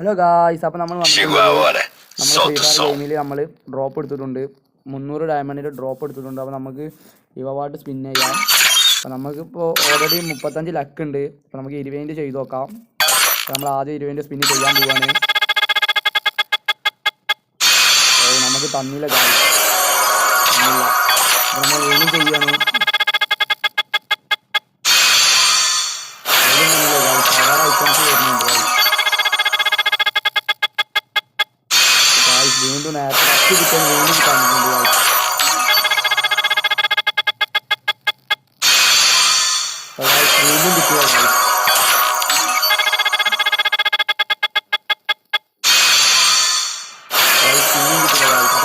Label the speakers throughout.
Speaker 1: Hello guys അപ്പോൾ നമ്മൾ നമ്മൾ. ഗെയിമിൽ നമ്മൾ ഡ്രോപ്പ് എടുത്തിട്ടുണ്ട്. മുന്നൂറ് ഡയമണ്ടിൽ ഡ്രോപ്പ് എടുത്തിട്ടുണ്ട്. അപ്പോൾ നമുക്ക് ഇവവാട്ട് സ്പിൻ ചെയ്യാം. അപ്പോൾ നമുക്കിപ്പോൾ ഓൾറെഡി മുപ്പത്തഞ്ച് ലക്ക് ഉണ്ട്. അപ്പോൾ നമുക്ക് ഇരുപതിന്റെ ചെയ്ത് നോക്കാം. അപ്പോൾ നമ്മൾ ആദ്യം ഇരുപതിന്റെ സ്പിൻ ചെയ്യാൻ പോവാണ്. നമുക്ക് തന്നില്ല ഗായ്സ് നമ്മൾ വീണ്ടും നേരത്തെ ഫസ്റ്റ് കിട്ടാൻ വീണ്ടും ഗായ്സ് വീണ്ടും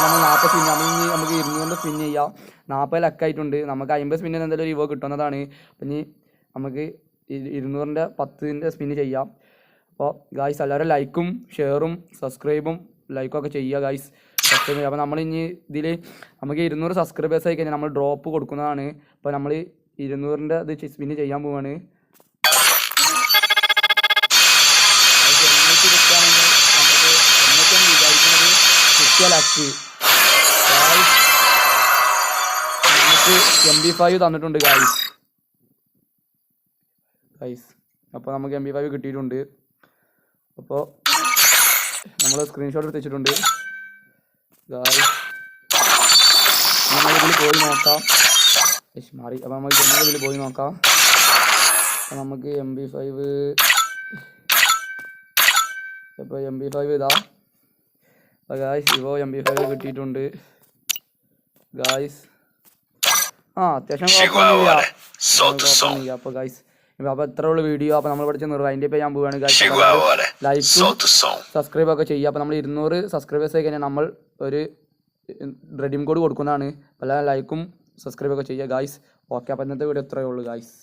Speaker 1: നമ്മൾ നാൽപ്പത് സ്പിൻ നമ്മൾ നമുക്ക് ഇരുന്നൂറിന്റെ സ്പിൻ ചെയ്യാം. നാൽപ്പത് ലക്കായിട്ടുണ്ട്. നമുക്ക് അമ്പത് സ്പിന്നിന് എന്തെങ്കിലും ഒരു ഇവ കിട്ടുന്നതാണ്. അപ്പം ഇനി നമുക്ക് ഇരുന്നൂറിന്റെ പത്തിന്റെ സ്പിന്ന് ചെയ്യാം. അപ്പോൾ ഗായ്സ് എല്ലാവരും ലൈക്കും ഷെയറും സബ്സ്ക്രൈബും ലൈക്കും ഒക്കെ ചെയ്യുക ഗൈസ് സബ്സ്ക്രൈബ് ചെയ്യുക അപ്പോൾ ഇനി ഇതിൽ നമുക്ക് ഇരുന്നൂറ് സബ്സ്ക്രൈബേഴ്സ് ആയി കഴിഞ്ഞാൽ നമ്മൾ ഡ്രോപ്പ് കൊടുക്കുന്നതാണ്. അപ്പോൾ നമ്മൾ ഇരുന്നൂറിന്റെ ഇത് സ്പിന്ന് ചെയ്യാൻ പോവാണ്. അത് എം ബി ഫൈവ് തന്നിട്ടുണ്ട് ഗൈസ് ഗൈസ് അപ്പോൾ നമുക്ക് എം ബി ഫൈവ് കിട്ടിയിട്ടുണ്ട്. അപ്പോൾ നമ്മൾ സ്ക്രീൻഷോട്ട് എടുത്ത് വെച്ചിട്ടുണ്ട് ഗായ്സ് പോയി നോക്കാം. ഇഷ്, മാറി. അപ്പോൾ നമുക്ക് ജമ്മു ഇതിൽ പോയി നോക്കാം. അപ്പം നമുക്ക് എം ബി ഫൈവ് ഇപ്പോൾ എം ബി ഫൈവ് ഇതാ. അപ്പോൾ ഗായ്സ് ഇപ്പോൾ എം ബി ഫൈവ് കിട്ടിയിട്ടുണ്ട്. ഗായ്സ് ആ അത്യാവശ്യം കുഴപ്പമൊന്നുമില്ല. അപ്പോൾ ഗായ്സ് അപ്പോൾ എത്ര ഉള്ള വീഡിയോ അപ്പോൾ നമ്മൾ പഠിച്ച നിർവൈൻഡ് അതിന്റെ പോവുകയാണ്
Speaker 2: ഞാൻ പോവുകയാണ് hora.
Speaker 1: ലൈക്കും. സബ്സ്ക്രൈബ് ഒക്കെ ചെയ്യുക. അപ്പോൾ നമ്മൾ ഇരുന്നൂറ് സബ്സ്ക്രൈബേഴ്സ് ആയി കഴിഞ്ഞാൽ നമ്മൾ ഒരു റെഡീം കോഡ് കൊടുക്കുന്നതാണ്. പല ലൈക്കും സബ്സ്ക്രൈബ് ഒക്കെ ചെയ്യുക ഗായ്സ് ഓക്കെ അപ്പോൾ ഇന്നത്തെ വീഡിയോ ഇത്രയേ ഉള്ളൂ ഗായ്സ്